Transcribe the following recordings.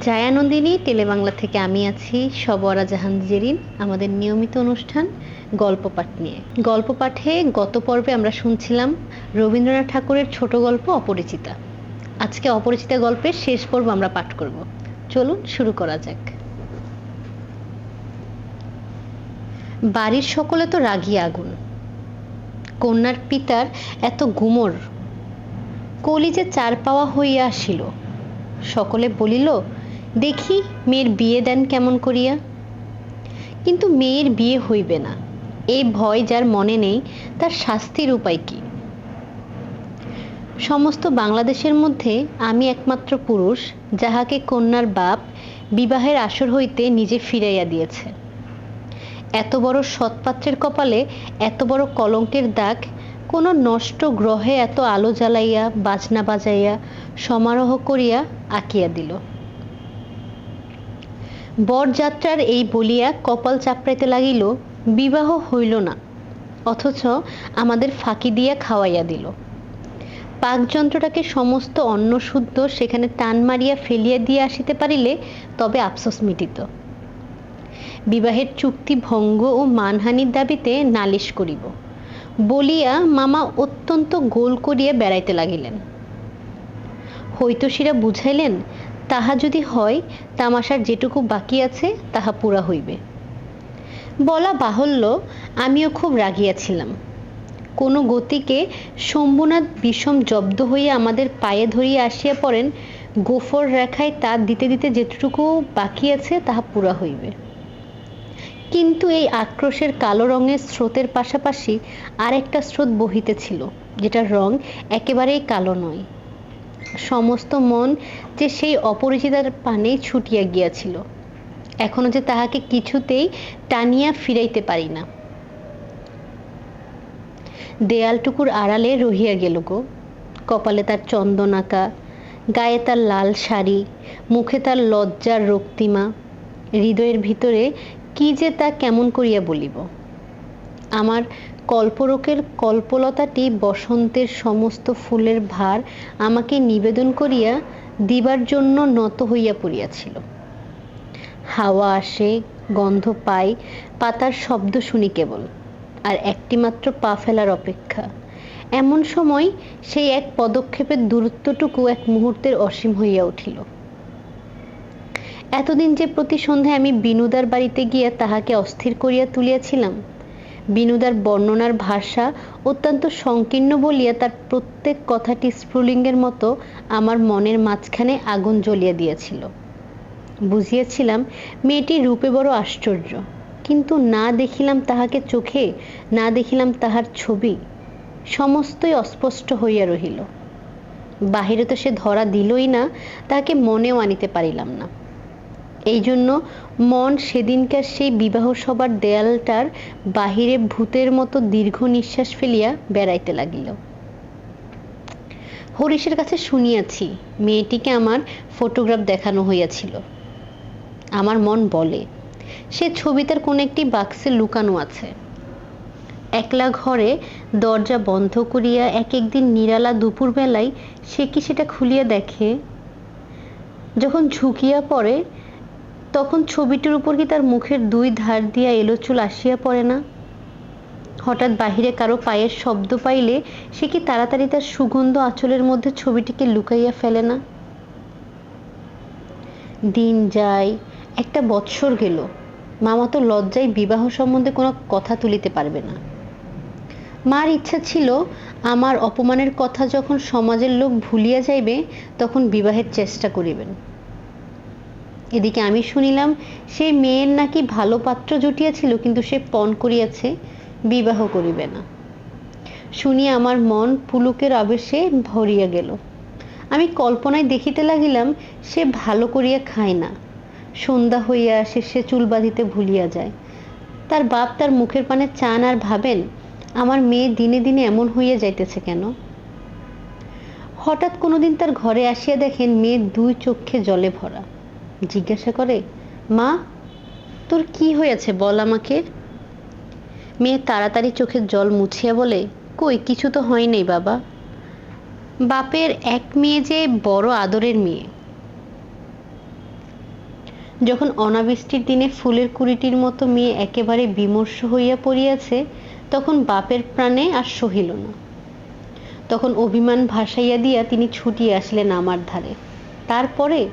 জায়ানন্দিনী, টেলিবাংলা থেকে আমি আছি, সবরা জাহান জেরিন, আমাদের নিয়মিত অনুষ্ঠান গল্প পাঠ নিয়ে। গল্প পাঠে গত পর্বে আমরা শুনছিলাম রবীন্দ্রনাথ ঠাকুরের ছোট গল্প অপরিচিতা। আজকে অপরিচিতা গল্পের শেষ পর্ব আমরা পাঠ করব। চলুন শুরু করা যাক। বাড়ির সকলে তো রাগি আগুন। কন্যার পিতার এত গুমর। কলিজে চার পাওয়া হইয়া আসিল। সকলে বলিল দেখি মেয়ের বিয়ে দেন কেমন করিয়া। কিন্তু মেয়ের বিয়ে হইবে না। এই ভয় যার মনে নেই, তার শাস্তির উপায় কি? সমস্ত বাংলাদেশের মধ্যে আমি একমাত্র পুরুষ, যাহাকে কন্যার বাপ বিবাহের আসর হইতে নিজে ফিরাইয়া দিয়েছে। এত বড় সৎপাত্রের কপালে, এত বড় কলঙ্কের দাগ, কোনো নষ্ট গ্রহে এত আলো জ্বালাইয়া, বাজনা বাজাইয়া, সমারোহ করিয়া আঁকিয়া দিল। বরযাত্রার এই বলিয়া কপাল চাপড়াইতে লাগিল, বিবাহ হইল না, অথচ আমাদের ফাঁকি দিয়া খাওয়াইয়া দিল। পাকযন্ত্রটাকে সমস্ত অন্ন শুদ্ধ সেখানে টান মারিয়া ফেলিয়া দিয়ে আসিতে পারিলে তবে আফসোস মিটিত। বিবাহের চুক্তি ভঙ্গ ও মানহানির দাবিতে নালিশ করিব। বলিয়া মামা অত্যন্ত গোল করিয়া বেড়াইতে লাগিলেন। হৈতসীরা বুঝাইলেন তাহা যদি হয়, তামাশার যেটুকু বাকি আছে, তাহা পুরা হইবে। বলা বাহুল্য, আমিও খুব রাগিয়াছিলাম। কোনো গতিকে শম্ভুনাথ বিষম জব্দ হইয়া আমাদের পায়ে ধরিয়া আসিয়া পড়েন, গোফর রেখায় তার দিতে দিতে যেটুকু বাকি আছে, তাহা পুরা হইবে। কিন্তু এই আক্রোশের কালো রঙের স্রোতের পাশাপাশি আরেকটা স্রোত বহিতেছিল, যেটার রং একেবারেই কালো নয়। সমস্ত মন যে সেই অপরিচিতার পানে ছুটিয়া গিয়াছিল। এখনও যে তাহাকে কিছুতেই টানিয়া ফিরাইতে পারি না। দেয়ালটুকুর আড়ালে রহিয়া গেল গো। কপালে তার চন্দন আঁকা, গায়ে তার লাল শাড়ি, মুখে তার লজ্জার রক্তিমা, হৃদয়ের ভিতরে কি যে তা কেমন করিয়া বলিব। আমার কল্পরোকের কল্পলতাটি বসন্তের সমস্ত ফুলের ভার আমাকে নিবেদন করিয়া দিবার জন্য নত হইয়া পড়িয়াছিল। হাওয়া আসে, গন্ধ পাই, পাতার শব্দ শুনি কেবল, আর একটিমাত্র পা ফেলার অপেক্ষা। এমন সময় সেই এক পদক্ষেপের দূরত্বটুকু এক মুহূর্তের অসীম হইয়া উঠিল। এতদিন যে প্রতি সন্ধ্যায় আমি বিনুদার বাড়িতে গিয়া তাহাকে অস্থির করিয়া তুলিয়াছিলাম বিনুদার বর্ণনার ভাষা অত্যন্ত সংকীর্ণ বলিয়া তার প্রত্যেক কথাটি স্ফুলিঙ্গের মতো আমার মনের মাঝখানে আগুন জ্বলিয়া দিয়েছিল। বুঝিয়াছিলাম মেয়েটি রূপে বড় আশ্চর্য। কিন্তু না দেখিলাম তাহাকে চোখে, না দেখিলাম তাহার ছবি। সমস্তই অস্পষ্ট হইয়া রহিল। বাহিরে তো সে ধরা দিলই না, তাহাকে মনেও আনিতে পারিলাম না। এই জন্য মন সেদিনকার সেই বিবাহ সভার দেয়ালটার বাহিরে ভূতের মতো দীর্ঘ নিঃশ্বাস ফেলিয়া বেড়াইতে লাগিল। হরিশের কাছে শুনিয়াছি, মেয়েটিকে আমার ফটোগ্রাফ দেখানো হইয়াছিল। আমার মন বলে, সে ছবিটার কোন একটি বাক্সে লুকানো আছে। একলা ঘরে দরজা বন্ধ করিয়া এক একদিন নিরালা দুপুর বেলায় সে কি সেটা খুলিয়া দেখে? যখন ঝুঁকিয়া পড়ে তখন ছবিটির উপর কি তার মুখের দুই ধার দিয়া এলো চুল আসিয়া পড়ে না? হঠাৎ বাহিরে কারও পায়ের শব্দ পাইলে সে কি তাড়াতাড়ি তার সুগন্ধ আঁচলের মধ্যে ছবিটিকে লুকাইয়া ফেলে না? দিন যায়, একটা বৎসর গেল। মামা তো লজ্জায় বিবাহ সম্বন্ধে কোনো কথা তুলিতে পারবে না। মার ইচ্ছা ছিল, আমার অপমানের কথা যখন সমাজের লোক ভুলিয়া যাইবে, তখন বিবাহের চেষ্টা করিবেন। এদিকে আমি শুনিলাম, সেই মেয়ের নাকি ভালো পাত্র জুটিয়াছিল, কিন্তু সে পণ করিয়াছে, বিবাহ করিবে না। শুনিয়া আমার মন পুলুকের আবেশে ভরিয়া গেল। আমি কল্পনায় দেখিতে লাগিলাম, সে ভালো করিয়া খায় না। সন্ধ্যা হইয়া আসে, সে চুল বাঁধিতে ভুলিয়া যায়। তার বাপ তার মুখের পানে চান আর ভাবেন, আমার মেয়ে দিনে দিনে এমন হইয়া যাইতেছে কেন? হঠাৎ কোনোদিন তার ঘরে আসিয়া দেখেন মেয়ের দুই চক্ষে জলে ভরা। জিজ্ঞাসা করে, মা, তোর কি হয়েছে বল আমাকে? মেয়ে তাড়াতাড়ি চোখের জল মুছিয়া বলে, কই, কিছু তো হয় নাই বাবা। বাপের এক মেয়ে যে বড় আদরের মেয়ে। যখন অনাবৃষ্টির দিনে ফুলের কুড়িটির মতো মেয়ে একেবারে বিমর্ষ হইয়া পড়িয়াছে, তখন বাপের প্রাণে আর সহিল না। তখন অভিমান ভাসাইয়া দিয়া তিনি ছুটিয়া আসলেন আমার ধারে। তারপরে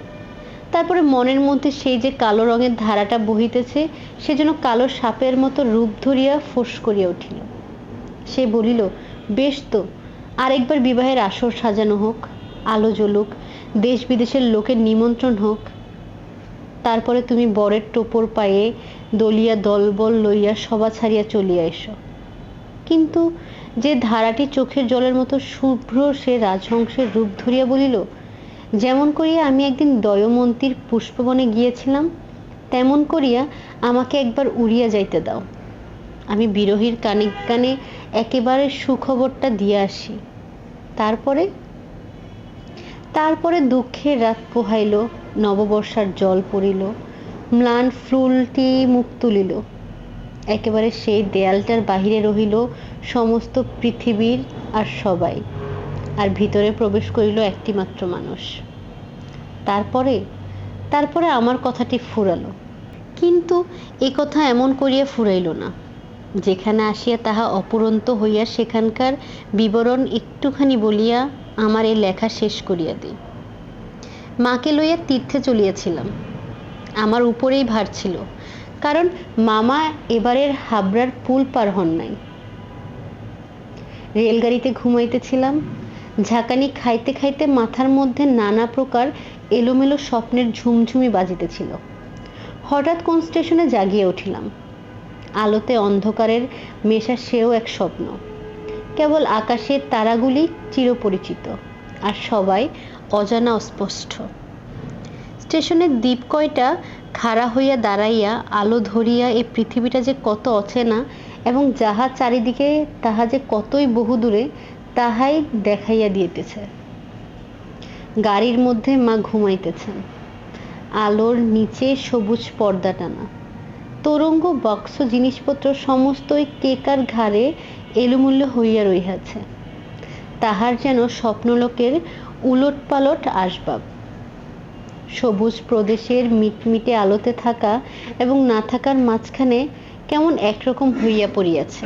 তারপরে মনের মধ্যে সেই যে কালো রঙের ধারাটা বহিতেছে, সে যেন কালো সাপের মতো রূপ ধরিয়া ফোঁস করিয়া উঠিল। সে বলিল, বেশ তো, আরেকবার বিবাহের আসর সাজানো হোক, আলো জ্বলুক দেশ বিদেশের লোকের নিমন্ত্রণ হোক। তারপরে তুমি বরের টোপর পায়ে দলিয়া দলবল লইয়া সভা ছাড়িয়া চলিয়া এসো। কিন্তু যে ধারাটি চোখের জলের মতো শুভ্র সে রাজহংসের রূপ ধরিয়া বলিল যেমন করিয়া আমি একদিন দয়মন্তীর পুষ্পবনে গিয়েছিলাম, তেমন করিয়া আমাকে একবার উড়িয়া যাইতে দাও। আমি বিরোহীর কানে কানে একেবারে সুখবরটা দিয়ে আসি। তারপরে? তারপরে দুঃখের রাত পোহাইল, নববর্ষার জল পড়িল, ম্লান ফুলটি মুখ তুলিল। একেবারে সেই দেয়ালটার বাহিরে রহিল সমস্ত পৃথিবীর আর সবাই। আর ভিতরে প্রবেশ করিল একটি মাত্র মানুষ। তারপরে তারপরে আমার কথাটি ফুরালো। কিন্তু এ কথা এমন করিয়া ফুরাইল না, যেখানে আসিয়া তাহা অপুরন্ত হইয়া সেখানকার বিবরণ একটুখানি বলিয়া আমার এই লেখা শেষ করিয়া দিই। মাকে লইয়া তীর্থে চলিয়াছিলাম। আমার উপরেই ভার ছিল, কারণ মামা এবারের হাবড়ার পুল পার হন নাই। রেলগাড়িতে ঘুমাইতেছিলাম ঝাঁকানি খাইতে খাইতে মাথার মধ্যে নানা প্রকার এলোমেলো স্বপ্নের ঝুমঝুমি বাজিতেছিল। হঠাৎ কোন স্টেশনে জাগিয়ে উঠিলাম। আলোতে অন্ধকারের মেশা সেও এক স্বপ্ন। কেবল আকাশের তারাগুলি চিরপরিচিত আর সবাই অজানা অস্পষ্ট। স্টেশনের দ্বীপ কয়টা খাড়া হইয়া দাঁড়াইয়া আলো ধরিয়া এই পৃথিবীটা যে কত অচেনা এবং যাহা চারিদিকে তাহা যে কতই বহুদূরে তাহাই দেখাইয়া দিতেছে। গাড়ির মধ্যে মা ঘুমাইতেছেন। আলোর নিচে সবুজ পর্দা টানা। তরঙ্গ, বক্স, জিনিসপত্র সমস্তই কেকার ঘাড়ে এলুমুল্য হইয়া রহিয়াছে। তাহার যেন স্বপ্নলোকের উলট পালট আসবাব। সবুজ প্রদেশের মিটমিটে আলোতে থাকা এবং না থাকার মাঝখানে কেমন একরকম হইয়া পড়িয়াছে।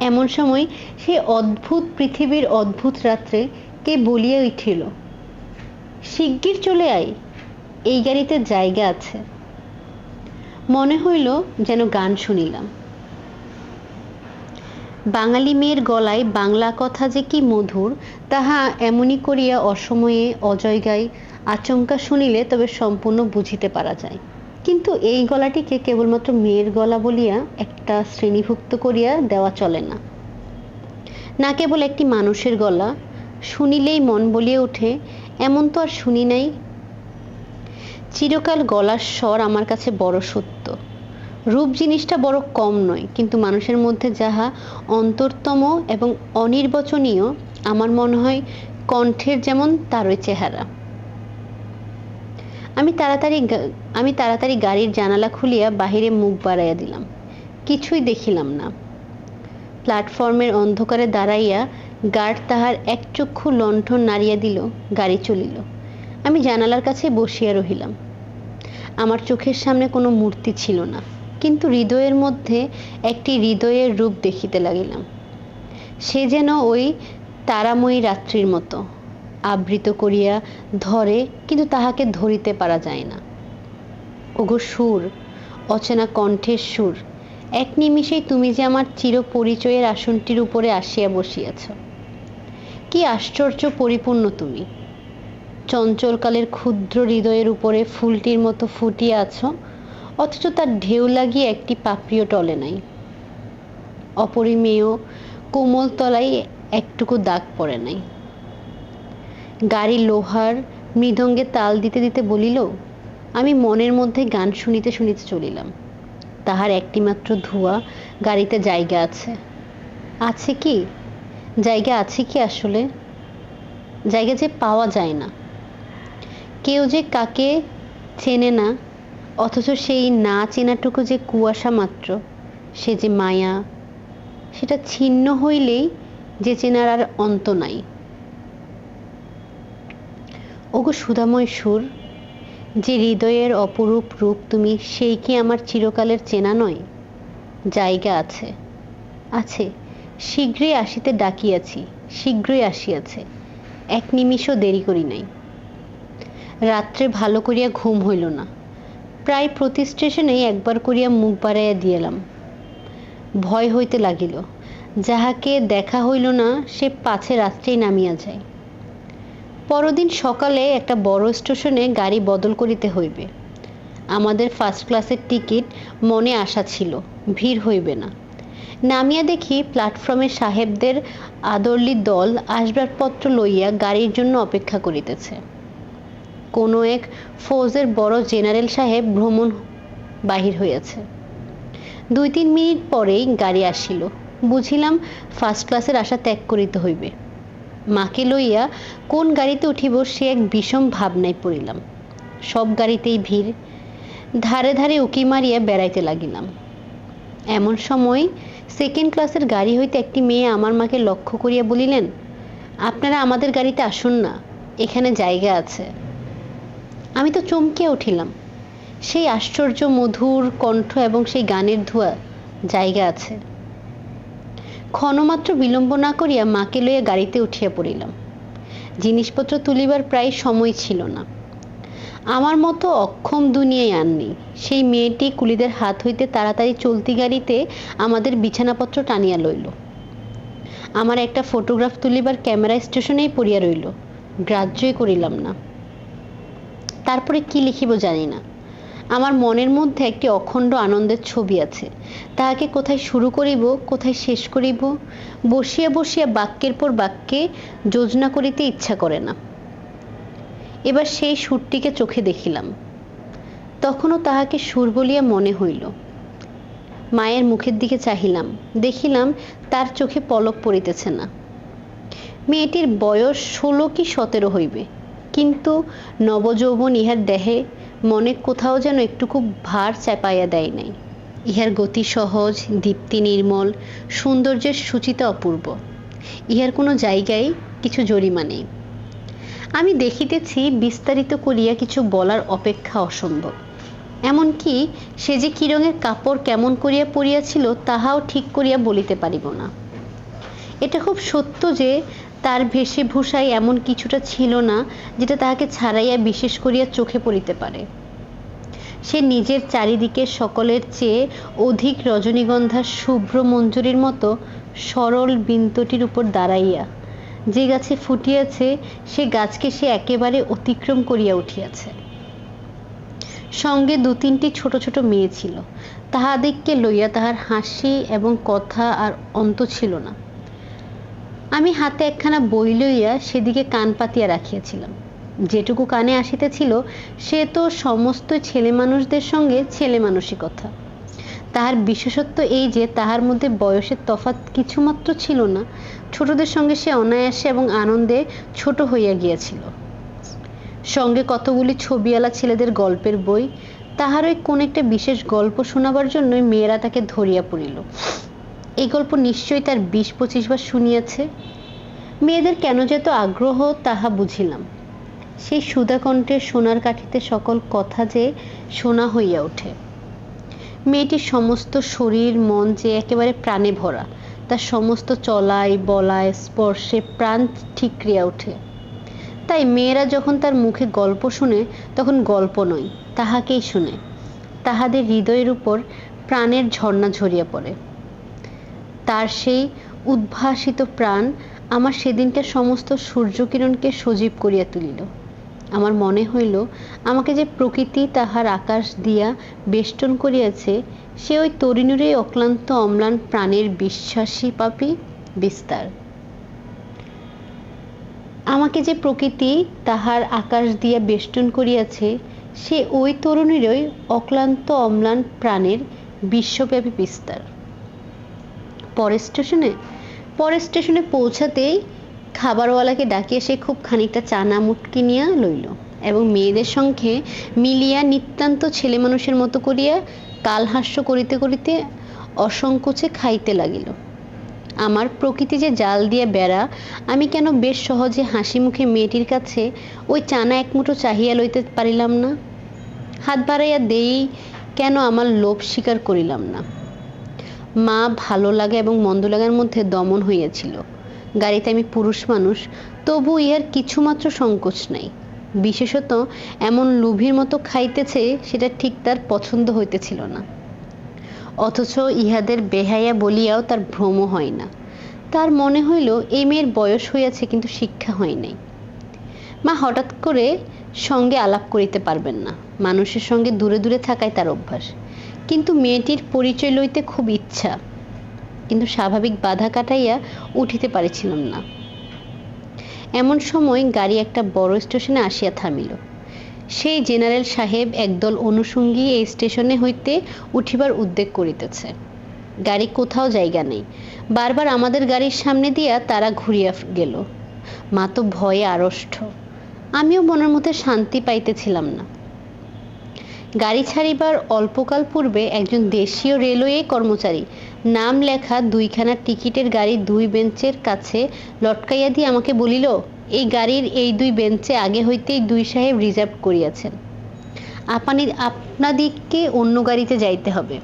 এমন সময় সে অদ্ভুত পৃথিবীর অদ্ভুত রাত্রে কে বলিয়া উঠিল, শিগগির চলে আয়, এই গাড়িতে জায়গা আছে। মনে হইল যেন গান শুনিলাম। বাঙালি মেয়ের গলায় বাংলা কথা যে কি মধুর, তাহা এমনি করিয়া অসময়ে অজয়গায় আচমকা শুনিলে তবে সম্পূর্ণ বুঝিতে পারা যায়। কিন্তু এই গলাটিকে কেবলমাত্র মেয়ের গলা বলিয়া একটা শ্রেণীভুক্ত করিয়া দেওয়া চলে না। না কেবল একটি মানুষের গলা, শুনিলেই মন বলিয়া ওঠে, এমন তো আর শুনি নাই। চিরকাল গলার স্বর আমার কাছে বড় সত্য। রূপ জিনিসটা বড় কম নয়, কিন্তু মানুষের মধ্যে যাহা অন্তরতম এবং অনির্বচনীয়, আমার মনে হয় কণ্ঠের যেমন তারই চেহারা। আমি তাড়াতাড়ি আমি তাড়াতাড়ি গাড়ির জানালা খুলিয়া বাহিরে মুখ বাড়াইয়া দিলাম। কিছুই দেখিলাম না। প্ল্যাটফর্মের অন্ধকারে দাঁড়াইয়া গার্ড তাহার এক চক্ষু লণ্ঠন নাড়িয়া দিল, গাড়ি চলিল। আমি জানালার কাছে বসিয়া রহিলাম। আমার চোখের সামনে কোনো মূর্তি ছিল না, কিন্তু হৃদয়ের মধ্যে একটি হৃদয়ের রূপ দেখিতে লাগিলাম। সে যেন ওই তারাময়ী রাত্রির মতো। আবৃত করিয়া ধরে, কিন্তু তাহাকে ধরিতে পারা যায় না। ওগো সুর, অচেনা কণ্ঠের সুর, এক নিমিষেই তুমি যে আমার চির পরিচয়ের আসনটির উপরে আসিয়া বসিয়াছ। কি আশ্চর্য পরিপূর্ণ তুমি! চঞ্চলকালের ক্ষুদ্র হৃদয়ের উপরে ফুলটির মতো ফুটিয়া আছো, অথচ তার ঢেউ লাগিয়ে একটি পাপড়িও টলে নাই। অপরিমেয় কোমল তলায় একটুকু দাগ পড়ে নাই। গাড়ি লোহার মৃদঙ্গে তাল দিতে দিতে বলিল, আমি মনের মধ্যে গান শুনিতে শুনিতে চলিলাম। তাহার একটিমাত্র ধোঁয়া গাড়িতে জায়গা আছে। আছে কি? জায়গা আছে কি আসলে? জায়গা যে পাওয়া যায় না। কেউ যে কাকে চেনে না, অথচ সেই না চেনাটুকু যে কুয়াশা মাত্র, সে যে মায়া, সেটা ছিন্ন হইলেই যে চেনার আর অন্ত নাই। ওগো সুধাময় সুর, যে হৃদয়ের অপরূপ রূপ তুমি, সেই কি আমার চিরকালের চেনা নয়? জায়গা আছে আছে, শীঘ্রই আসিতে ডাকিয়াছি, শীঘ্রই আসিয়াছে, এক নিমিষও দেরি করি নাই। রাত্রে ভালো করিয়া ঘুম হইল না, প্রায় প্রতি স্টেশনেই একবার করিয়া মুখ বাড়াইয়া দিয়েলাম। ভয় হইতে লাগিল, যাহাকে দেখা হইল না, সে পাছে রাত্রেই নামিয়া যায়। পরদিন সকালে একটা বড় স্টেশনে গাড়ি বদল করিতে হইবে। আমাদের ফার্স্ট ক্লাসের টিকিট মনে আসা ছিল, ভিড় হইবে না। নামিয়া দেখি প্ল্যাটফর্মে সাহেবদের আদরলি দল আসবাবপত্র লইয়া গাড়ির জন্য অপেক্ষা করিতেছে। কোনো এক ফৌজের বড় জেনারেল সাহেব ভ্রমণ বাহির হইয়াছে। দুই তিন মিনিট পরেই গাড়ি আসিল। বুঝিলাম ফার্স্ট ক্লাসের আশা ত্যাগ করিতে হইবে। মাকে লইয়া কোন গাড়িতে উঠিব সে এক বিষম ভাবনায় পড়িলাম। সব গাড়িতেই ভিড়, ধারে ধারে উকি মারিয়া বেড়াইতে লাগিলাম। এমন সময় সেকেন্ড ক্লাসের গাড়ি হইতে একটি মেয়ে আমার মাকে লক্ষ্য করিয়া বলিলেন, আপনারা আমাদের গাড়িতে আসুন না, এখানে জায়গা আছে। আমি তো চমকিয়া উঠিলাম। সেই আশ্চর্য মধুর কণ্ঠ এবং সেই গানের ধোয়া, জায়গা আছে। ক্ষণমাত্র বিলম্ব না করিয়া মাকে লইয়া গাড়িতে উঠিয়া পড়িলাম। জিনিসপত্র তুলিবার প্রায় সময় ছিল না। আমার মতো অক্ষম দুনিয়ায় আর নেই। সেই মেয়েটি কুলিদের হাত হইতে তাড়াতাড়ি চলতি গাড়িতে আমাদের বিছানাপত্র টানিয়া লইল। আমার একটা ফটোগ্রাফ তুলিবার ক্যামেরা স্টেশনেই পড়িয়া রইল। গ্রাহ্যই করিলাম না। তারপরে কি লিখিব জানি না। আমার মনের মধ্যে একটি অখণ্ড আনন্দের ছবি আছে। তাহাকে কোথায় শুরু করিব, কোথায় শেষ করিব? বসিয়া বসিয়া বাক্যের পর বাক্যে যোজনা করিতে ইচ্ছা করে না। এবার সেই সুরটিকে চোখে দেখিলাম। তখনও তাহাকে সুর বলিয়া মনে হইল। মায়ের মুখের দিকে চাহিলাম, দেখিলাম তার চোখে পলক পড়িতেছে না। মেয়েটির বয়স ষোলো কি সতেরো হইবে, কিন্তু নবযৌবন ইহার দেহে মনে কোথাও যেন একটুকু ভার চাপাইয়া দেয় নাই। ইহার গতি সহজ, দীপ্তি নির্মল, সৌন্দর্যের সূচিতা অপূর্ব। ইহার কোনো জায়গায় কিছু জরিমা নেই। আমি দেখিতেছি বিস্তারিত করিয়া কিছু বলার অপেক্ষা অসম্ভব। এমনকি সে যে কি রঙের কাপড় কেমন করিয়া পরিয়াছিল, তাহাও ঠিক করিয়া বলিতে পারিব না। এটা খুব সত্য যে তার ভেষভূষায় এমন কিছুটা ছিল না, যেটা তাহাকে ছাড়াইয়া বিশেষ করিয়া চোখে পড়িতে পারে। সে নিজের চারিদিকে সকলের চেয়ে অধিক রজনীগন্ধার শুভ্র মঞ্জুরির মতো সরল বিন্দুটির উপর দাঁড়াইয়া, যে গাছে ফুটিয়াছে, সে গাছকে সে একেবারে অতিক্রম করিয়া উঠিয়াছে। সঙ্গে দু তিনটি ছোট ছোট মেয়ে ছিল। তাহাদিগকে লইয়া তাহার হাসি এবং কথা আর অন্ত ছিল না। আমি হাতে একখানা বই লইয়া সেদিকে কান পাতিয়া রাখিয়াছিলাম। যেটুকু কানে আসিতেছিল, সে তো সমস্ত ছেলে মানুষদের সঙ্গে ছেলে মানসিকতা তাহার বিশেষত্ব এই যে, তাহার মধ্যে বয়সের তফাৎ কিছুমাত্র ছিল না। ছোটদের সঙ্গে সে অনায়াসে এবং আনন্দে ছোট হইয়া গিয়াছিল। সঙ্গে কতগুলি ছবিওয়ালা ছেলেদের গল্পের বই তাহারই কোন একটা বিশেষ গল্প শোনাবার জন্যই মেয়েরা তাকে ধরিয়া পড়িল। এই গল্প নিশ্চয়ই তার বিশ, পঁচিশ বার শুনিয়াছে। মেয়েদের কেন যে আগ্রহ, তাহা বুঝিলাম। সেই সুধাকণ্ঠের সোনার কাঠিতে সকল কথা যে শোনা হইয়া ওঠে। মেয়েটির সমস্ত শরীর, মন যে একেবারে প্রাণে ভরা, তার সমস্ত চলায় বলায় স্পর্শে প্রাণ ঠিকরিয়া ওঠে। তাই মেয়েরা যখন তার মুখে গল্প শুনে, তখন গল্প নয়, তাহাকেই শুনে। তাহাদের হৃদয়ের উপর প্রাণের ঝর্ণা ঝরিয়া পড়ে। তার সেই উদ্ভাসিত প্রাণ আমার সেদিনকার সমস্ত সূর্যকিরণকে সজীব করিয়া তুলিল। আমার মনে হইল, আমাকে যে প্রকৃতি তাহার আকাশ দিয়া বেষ্টন করিয়াছে, সে ওই তরুণীরই অক্লান্ত অম্লান প্রাণের বিশ্বাসী পাপি বিস্তার। আমাকে যে প্রকৃতি তাহার আকাশ দিয়া বেষ্টন করিয়াছে, সে ওই তরুণীরই অক্লান্ত অম্লান প্রাণের বিশ্বব্যাপী বিস্তার। পরের স্টেশনে? পরের স্টেশনে পৌঁছাতেই খাবারওয়ালাকে ডাকিয়া সে খুব খানিকটা চানা মুটকি নিয়া লইল এবং মেয়েদের সঙ্গে মিলিয়া নিতান্ত ছেলে মানুষের মতো করিয়া কালহাস্য করিতে করিতে অসংকোচে খাইতে লাগিল। আমার প্রকৃতি যে জাল দিয়া বেড়া, আমি কেন বেশ সহজে হাসি মুখে মেয়েটির কাছে ওই চানা এক মুঠো চাহিয়া লইতে পারিলাম না? হাত বাড়াইয়া দেই কেন আমার লোভ স্বীকার করিলাম না? মা ভালো লাগা এবং মন্দ লাগার মধ্যে দমন হইয়াছিল। গাড়িতে আমি পুরুষ মানুষ, তবু ইহার কিছুমাত্র সংকোচ নাই। বিশেষত এমন লোভীর মতো খাইতেছে, সেটা ঠিক তার পছন্দ হইতেছিল না। অথচ ইহাদের বেহাইয়া বলিয়াও তার ভ্রম হয় না। তার মনে হইল, এই মেয়ের বয়স হইয়াছে, কিন্তু শিক্ষা হয় নাই। মা হঠাৎ করে সঙ্গে আলাপ করিতে পারবেন না। মানুষের সঙ্গে দূরে দূরে থাকাই তার অভ্যাস। কিন্তু মেয়েটির পরিচয় লইতে খুব ইচ্ছা, কিন্তু স্বাভাবিক বাধা কাটাইয়া উঠিতে পারিছিলাম না। এমন সময় গাড়ি একটা বড় স্টেশনে আসিয়া থামিল। সেই জেনারেল সাহেব একদল অনুষঙ্গী এই স্টেশনে হইতে উঠিবার উদ্যোগ করিতেছে। গাড়ি কোথাও জায়গা নেই। বারবার আমাদের গাড়ির সামনে দিয়া তারা ঘুরিয়া গেল। মা তো ভয়ে আড়ষ্ট। আমিও মনের মধ্যে শান্তি পাইতেছিলাম না। গাড়ি ছাড়িবার অল্পকাল পূর্বে একজন দেশীয় রেলওয়ে কর্মচারী নাম লেখা দুইখানা টিকিটের গাড়ি দুই বেঞ্চের কাছে লটকাইয়া দিয়ে আমাকে বলিল, এই গাড়ির এই দুই বেঞ্চে আগে হইতেই দুই সাহেব রিজার্ভ করিয়াছেন। আপনি, আপনাদিগকে অন্য গাড়িতে যাইতে হবে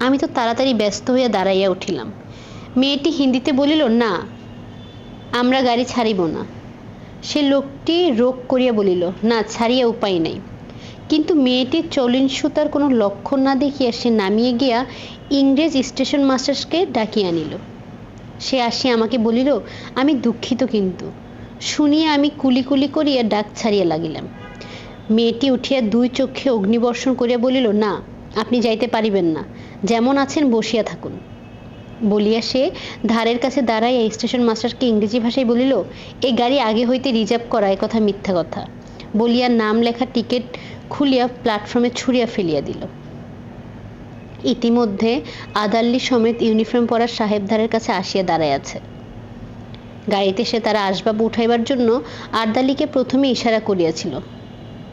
আমি তো তাড়াতাড়ি ব্যস্ত হইয়া দাঁড়াইয়া উঠিলাম। মেয়েটি হিন্দিতে বলিল, না, আমরা গাড়ি ছাড়িব না সে লোকটি রোগ করিয়া বলিল, না, ছাড়িয়া উপায় নাই। কিন্তু মেয়েটির চলিন সুতার কোনো লক্ষণ না দেখিয়া সে নামিয়ে গিয়া ইংরেজ স্টেশন মাস্টারকে ডাকিয়া আনিল সে আসিয়া আমাকে বলিল, আমি দুঃখিত কিন্তু। শুনিয়া আমি কুলি কুলি করিয়া ডাক ছাড়িয়া লাগিলাম। মেয়েটি উঠিয়া দুই চক্ষে অগ্নিবর্ষণ করিয়া বলিল, না, আপনি যাইতে পারিবেন না। যেমন আছেন, বসিয়া থাকুন। বলিয়া সে ধারের কাছে দাঁড়াইয়া স্টেশন মাস্টারকে ইংরেজি ভাষায় বলিল এই গাড়ি আগে হইতে রিজার্ভ করা, এ কথা মিথ্যা কথা। বলিয়া নাম লেখা টিকিট খুলিয়া প্ল্যাটফর্মে ছুঁড়িয়া ফেলিয়া দিল। ইতিমধ্যে আদাল্লি সমেত ইউনিফর্ম পরা সাহেবধারের কাছে আসিয়া দাঁড়াইয়াছে গাড়িতে সে তারা আসবাব উঠাইবার জন্য আর্দালিকে প্রথমে ইশারা করিয়াছিল।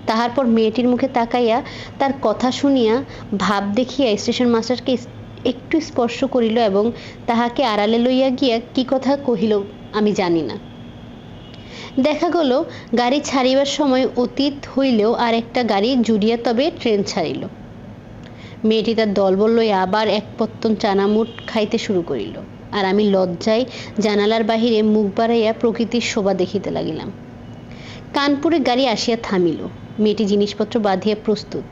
তাহার পর মেয়েটির মুখে তাকাইয়া তার কথা শুনিয়া ভাব দেখিয়া স্টেশন মাস্টারকে একটু স্পর্শ করিল এবং তাহাকে আড়ালে লইয়া গিয়া কি কথা কহিল আমি জানি না। দেখা গেল, গাড়ি ছাড়িবার সময় অতীত হইলেও আর একটা গাড়ি জুড়িয়া তবে ট্রেন ছাড়িল। মেয়েটি তার দলবল লইয়া আবার এক পত্তন চানামুট খাইতে শুরু করিল। আর আমি লজ্জায় জানালার বাহিরে মুখ বাড়াইয়া প্রকৃতির শোভা দেখিতে লাগিলাম। কানপুরে গাড়ি আসিয়া থামিল। মেয়েটি জিনিসপত্র বাঁধিয়া প্রস্তুত।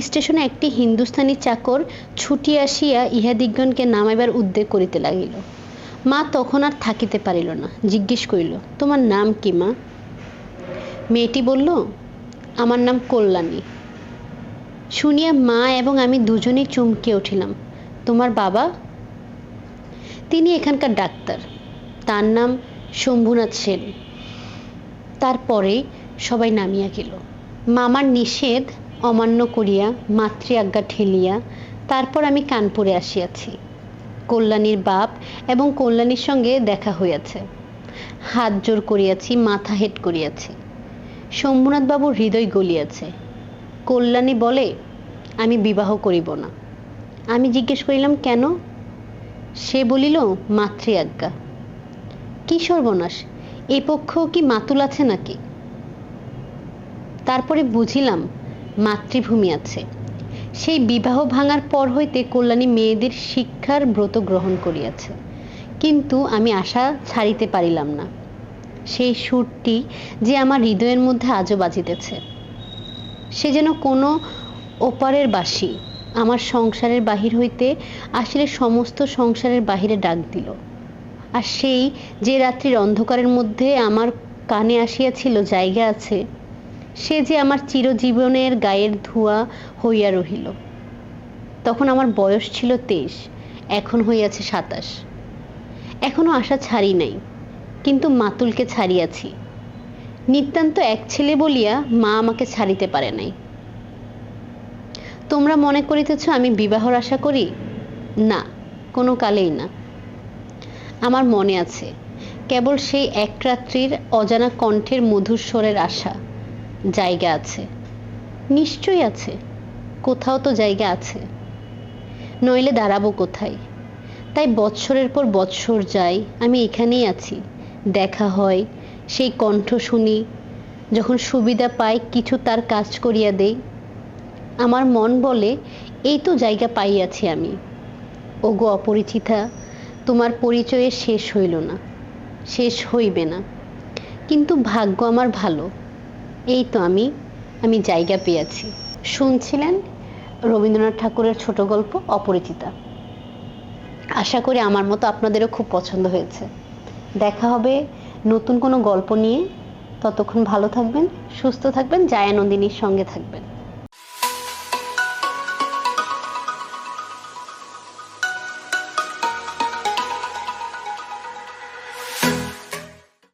স্টেশনে একটি হিন্দুস্থানি চাকর ছুটি আসিয়া ইহাদিগণকে নামাইবার উদ্যোগ করিতে লাগিল। মা তখন আর থাকিতে পারিল না, জিজ্ঞেস করিল, তোমার নাম কি মা? মেয়েটি বলল, আমার নাম কল্যাণী। শুনিয়া মা এবং আমি দুজনেই চমকে উঠিলাম, তোমার বাবা? তিনি এখানকার ডাক্তার। তার নাম শম্ভুনাথ সেন। তারপরে সবাই নামিয়া গেল। মামার নিষেধ অমান্য করিয়া মাতৃ আজ্ঞা ঠেলিয়া তারপর আমি কানপুরে আসিয়াছি। কল্যাণীর বাপ এবং কল্যাণীর সঙ্গে দেখা হইয়াছে। হাত জোর করিয়াছি, মাথা হেট করিয়াছি। শম্ভুনাথবাবুর হৃদয় গলিয়াছে। কল্যাণী বলে, আমি বিবাহ করিব না। আমি জিজ্ঞেস করিলাম, কেন? সে বলিল মাতৃ আজ্ঞা কি সর্বনাশ, এ পক্ষেও কি মাতুল আছে নাকি? তারপরে বুঝিলাম, মাতৃভূমি আছে। সেই বিবাহ ভাঙার পর হইতে কল্যাণী মেয়েদের শিক্ষার ব্রত গ্রহণ করিয়াছে। কিন্তু আমি আশা ছাড়িতে পারিলাম না। সেই সুরটি যে আমার হৃদয়ের মধ্যে আজও বাজিতেছে। সে যেন কোনো ওপারের বাসি আমার সংসারের বাহির হইতে আসলে সমস্ত সংসারের বাহিরে ডাক দিল। আর সেই যে রাত্রির অন্ধকারের মধ্যে আমার কানে আসিয়াছিল, জায়গা আছে সে যে আমার চিরজীবনের গায়ের ধোঁয়া হইয়া রহিল। তখন আমার বয়স ছিল তেইশ, এখন হইয়াছে সাতাশ। এখনও আশা ছাড়ি নাই, কিন্তু মাতুলকে ছাড়িয়াছি। নিতান্ত এক ছেলে বলিয়া মা আমাকে ছাড়িতে পারে নাই। তোমরা মনে করিতেছ আমি বিবাহর আশা করি? না, কোনো কালেই না। আমার মনে আছে, কেবল সেই এক রাত্রির অজানা কণ্ঠের মধুর স্বরের আশা। জায়গা আছে। নিশ্চয়ই আছে। কোথাও তো জায়গা আছে। নইলে দাঁড়াবো কোথায়? তাই বৎসরের পর বৎসর যাই, আমি এখানেই আছি। দেখা হয়, সেই কণ্ঠ শুনি, যখন সুবিধা পাই, কিছু তার কাজ করিয়া দেই। আমার মন বলে, এই তো জায়গা পাইয়াছি আমি। ওগো অপরিচিতা, তোমার পরিচয়ে শেষ হইল না। শেষ হইবে না। কিন্তু ভাগ্য আমার ভালো। এই তো আমি আমি জায়গা পেয়েছি। শুনছিলেন রবীন্দ্রনাথ ঠাকুরের ছোট গল্প অপরিচিতা। আশা করি আমার মতো আপনাদেরও খুব পছন্দ হয়েছে। দেখা হবে নতুন কোনো গল্প নিয়ে। ততক্ষণ ভালো থাকবেন, সুস্থ থাকবেন, জায়ানন্দিনীর সঙ্গে থাকবেন।